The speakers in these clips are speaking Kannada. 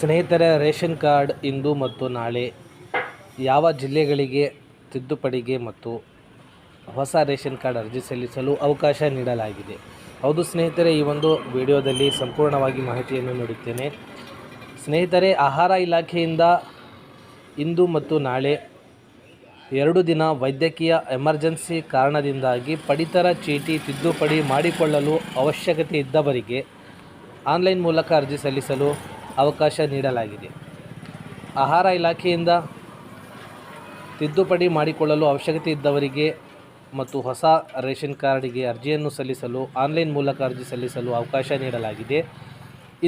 ಸ್ನೇಹಿತರೆ ರೇಷನ್ ಕಾರ್ಡ್ ಇಂದು ಮತ್ತು ನಾಳೆ ಯಾವ ಜಿಲ್ಲೆಗಳಿಗೆ ತಿದ್ದುಪಡಿಗೆ ಮತ್ತು ಹೊಸ ರೇಷನ್ ಕಾರ್ಡ್ ಅರ್ಜಿ ಸಲ್ಲಿಸಲು ಅವಕಾಶ ನೀಡಲಾಗಿದೆ? ಹೌದು ಸ್ನೇಹಿತರೆ, ಈ ಒಂದು ವಿಡಿಯೋದಲ್ಲಿ ಸಂಪೂರ್ಣವಾಗಿ ಮಾಹಿತಿಯನ್ನು ನೀಡುತ್ತೇನೆ. ಸ್ನೇಹಿತರೆ, ಆಹಾರ ಇಲಾಖೆಯಿಂದ ಇಂದು ಮತ್ತು ನಾಳೆ ಎರಡು ದಿನ ವೈದ್ಯಕೀಯ ಎಮರ್ಜೆನ್ಸಿ ಕಾರಣದಿಂದಾಗಿ ಪಡಿತರ ಚೀಟಿ ತಿದ್ದುಪಡಿ ಮಾಡಿಕೊಳ್ಳಲು ಅವಶ್ಯಕತೆ ಇದ್ದವರಿಗೆ ಆನ್ಲೈನ್ ಮೂಲಕ ಅರ್ಜಿ ಸಲ್ಲಿಸಲು ಅವಕಾಶ ನೀಡಲಾಗಿದೆ. ಆಹಾರ ಇಲಾಖೆಯಿಂದ ತಿದ್ದುಪಡಿ ಮಾಡಿಕೊಳ್ಳಲು ಅವಶ್ಯಕತೆ ಇದ್ದವರಿಗೆ ಮತ್ತು ಹೊಸ ರೇಷನ್ ಕಾರ್ಡಿಗೆ ಅರ್ಜಿಯನ್ನು ಸಲ್ಲಿಸಲು, ಆನ್ಲೈನ್ ಮೂಲಕ ಅರ್ಜಿ ಸಲ್ಲಿಸಲು ಅವಕಾಶ ನೀಡಲಾಗಿದೆ.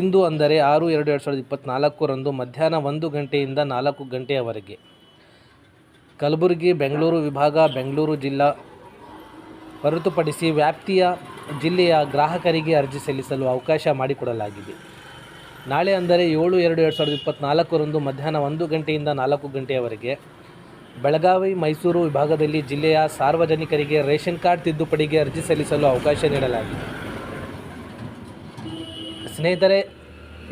ಇಂದು ಅಂದರೆ ಆರು ಎರಡು ಎರಡು ಸಾವಿರದ ಇಪ್ಪತ್ತ್ನಾಲ್ಕರಂದು ಮಧ್ಯಾಹ್ನ ಒಂದು ಗಂಟೆಯಿಂದ ನಾಲ್ಕು ಗಂಟೆಯವರೆಗೆ ಕಲಬುರಗಿ, ಬೆಂಗಳೂರು ವಿಭಾಗ, ಬೆಂಗಳೂರು ಜಿಲ್ಲಾ ಹೊರತುಪಡಿಸಿ ವ್ಯಾಪ್ತಿಯ ಜಿಲ್ಲೆಯ ಗ್ರಾಹಕರಿಗೆ ಅರ್ಜಿ ಸಲ್ಲಿಸಲು ಅವಕಾಶ ಮಾಡಿಕೊಡಲಾಗಿದೆ. ನಾಳೆ ಅಂದರೆ ಏಳು, ಎರಡು ಎರಡು ಸಾವಿರದ ಇಪ್ಪತ್ತ್ನಾಲ್ಕರಂದು ಮಧ್ಯಾಹ್ನ ಒಂದು ಗಂಟೆಯಿಂದ ನಾಲ್ಕು ಗಂಟೆಯವರೆಗೆ ಬೆಳಗಾವಿ, ಮೈಸೂರು ವಿಭಾಗದಲ್ಲಿ ಜಿಲ್ಲೆಯ ಸಾರ್ವಜನಿಕರಿಗೆ ರೇಷನ್ ಕಾರ್ಡ್ ತಿದ್ದುಪಡಿಗೆ ಅರ್ಜಿ ಸಲ್ಲಿಸಲು ಅವಕಾಶ ನೀಡಲಾಗಿದೆ. ಸ್ನೇಹಿತರೆ,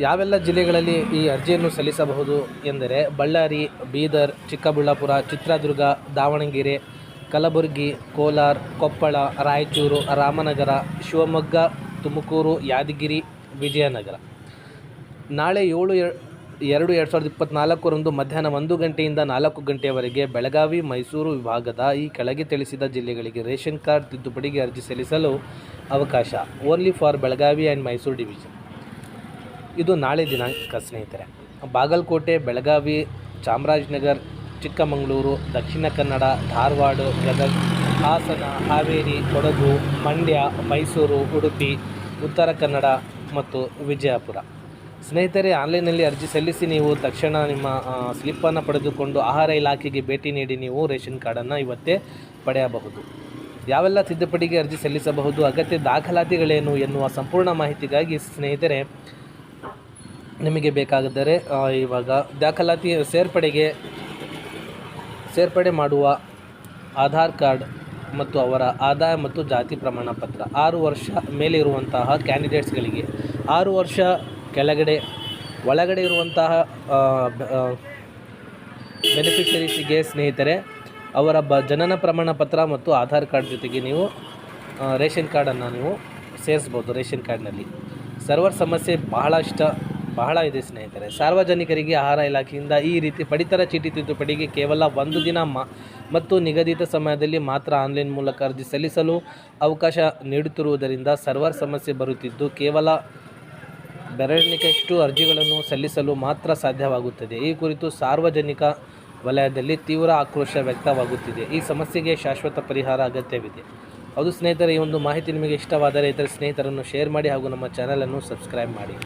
ಯಾವೆಲ್ಲ ಜಿಲ್ಲೆಗಳಲ್ಲಿ ಈ ಅರ್ಜಿಯನ್ನು ಸಲ್ಲಿಸಬಹುದು ಎಂದರೆ ಬಳ್ಳಾರಿ, ಬೀದರ್, ಚಿಕ್ಕಬಳ್ಳಾಪುರ, ಚಿತ್ರದುರ್ಗ, ದಾವಣಗೆರೆ, ಕಲಬುರಗಿ, ಕೋಲಾರ, ಕೊಪ್ಪಳ, ರಾಯಚೂರು, ರಾಮನಗರ, ಶಿವಮೊಗ್ಗ, ತುಮಕೂರು, ಯಾದಗಿರಿ, ವಿಜಯನಗರ. ನಾಳೆ ಏಳು ಎರಡು ಎರಡು ಸಾವಿರದ ಇಪ್ಪತ್ತ್ನಾಲ್ಕರಂದು ಮಧ್ಯಾಹ್ನ ಒಂದು ಗಂಟೆಯಿಂದ ನಾಲ್ಕು ಗಂಟೆಯವರೆಗೆ ಬೆಳಗಾವಿ ಮೈಸೂರು ವಿಭಾಗದ ಈ ಕೆಳಗೆ ತಿಳಿಸಿದ ಜಿಲ್ಲೆಗಳಿಗೆ ರೇಷನ್ ಕಾರ್ಡ್ ತಿದ್ದುಪಡಿಗೆ ಅರ್ಜಿ ಸಲ್ಲಿಸಲು ಅವಕಾಶ. Only for Belagavi and Mysuru division ಇದು ನಾಳೆ ದಿನಾಂಕ, ಸ್ನೇಹಿತರೆ. ಬಾಗಲಕೋಟೆ, ಬೆಳಗಾವಿ, ಚಾಮರಾಜನಗರ, ಚಿಕ್ಕಮಗಳೂರು, ದಕ್ಷಿಣ ಕನ್ನಡ, ಧಾರವಾಡ, ಗದಗ, ಹಾಸನ, ಹಾವೇರಿ, ಕೊಡಗು, ಮಂಡ್ಯ, ಮೈಸೂರು, ಉಡುಪಿ, ಉತ್ತರ ಕನ್ನಡ ಮತ್ತು ವಿಜಯಪುರ. ಸ್ನೇಹಿತರೆ ಆನ್ಲೈನಲ್ಲಿ ಅರ್ಜಿ ಸಲ್ಲಿಸಿ ನೀವು ತಕ್ಷಣ ನಿಮ್ಮ ಸ್ಲಿಪ್ಪನ್ನು ಪಡೆದುಕೊಂಡು ಆಹಾರ ಇಲಾಖೆಗೆ ಭೇಟಿ ನೀಡಿ ನೀವು ರೇಷನ್ ಕಾರ್ಡನ್ನು ಇವತ್ತೇ ಪಡೆಯಬಹುದು. ಯಾವೆಲ್ಲ ತಿದ್ದುಪಡಿಗೆ ಅರ್ಜಿ ಸಲ್ಲಿಸಬಹುದು, ಅಗತ್ಯ ದಾಖಲಾತಿಗಳೇನು ಎನ್ನುವ ಸಂಪೂರ್ಣ ಮಾಹಿತಿಗಾಗಿ ಸ್ನೇಹಿತರೆ, ನಿಮಗೆ ಬೇಕಾಗಿದ್ದರೆ ಇವಾಗ ದಾಖಲಾತಿ ಸೇರ್ಪಡೆಗೆ, ಸೇರ್ಪಡೆ ಮಾಡುವ ಆಧಾರ್ ಕಾರ್ಡ್ ಮತ್ತು ಅವರ ಆದಾಯ ಮತ್ತು ಜಾತಿ ಪ್ರಮಾಣ ಪತ್ರ ಆರು ವರ್ಷ ಮೇಲಿರುವಂತಹ ಕ್ಯಾಂಡಿಡೇಟ್ಸ್ಗಳಿಗೆ ಆರು ವರ್ಷ ಕೆಳಗಡೆ, ಒಳಗಡೆ ಇರುವಂತಹ ಬೆನಿಫಿಷರೀಸಿಗೆ ಸ್ನೇಹಿತರೆ, ಅವರ ಬ, ಜನನ ಪ್ರಮಾಣ ಪತ್ರ ಮತ್ತು ಆಧಾರ್ ಕಾರ್ಡ್ ಜೊತೆಗೆ ನೀವು ರೇಷನ್ ಕಾರ್ಡನ್ನು ನೀವು ಸೇರಿಸ್ಬೋದು ರೇಷನ್ ಕಾರ್ಡ್ನಲ್ಲಿ ಸರ್ವರ್ ಸಮಸ್ಯೆ ಬಹಳಷ್ಟ, ಬಹಳ ಇದೆ ಸ್ನೇಹಿತರೆ. ಸಾರ್ವಜನಿಕರಿಗೆ ಆಹಾರ ಇಲಾಖೆಯಿಂದ ಈ ರೀತಿ ಪಡಿತರ ಚೀಟಿ ತಿದ್ದುಪಡಿಗೆ ಕೇವಲ ಒಂದು ದಿನ ಮತ್ತು ನಿಗದಿತ ಸಮಯದಲ್ಲಿ ಮಾತ್ರ ಆನ್ಲೈನ್ ಮೂಲಕ ಅರ್ಜಿ ಸಲ್ಲಿಸಲು ಅವಕಾಶ ನೀಡುತ್ತಿರುವುದರಿಂದ ಸರ್ವರ್ ಸಮಸ್ಯೆ ಬರುತ್ತಿದ್ದು, ಕೇವಲ ಬೆರಳಿಕೆಯಷ್ಟು ಅರ್ಜಿಗಳನ್ನು ಸಲ್ಲಿಸಲು ಮಾತ್ರ ಸಾಧ್ಯವಾಗುತ್ತದೆ. ಈ ಕುರಿತು ಸಾರ್ವಜನಿಕ ವಲಯದಲ್ಲಿ ತೀವ್ರ ಆಕ್ರೋಶ ವ್ಯಕ್ತವಾಗುತ್ತಿದೆ. ಈ ಸಮಸ್ಯೆಗೆ ಶಾಶ್ವತ ಪರಿಹಾರ ಅಗತ್ಯವಿದೆ. ಅದು ಸ್ನೇಹಿತರೆ, ಈ ಒಂದು ಮಾಹಿತಿ ನಿಮಗೆ ಇಷ್ಟವಾದರೆ ಇತರ ಸ್ನೇಹಿತರನ್ನು ಶೇರ್ ಮಾಡಿ ಹಾಗೂ ನಮ್ಮ ಚಾನಲನ್ನು ಸಬ್ಸ್ಕ್ರೈಬ್ ಮಾಡಿ.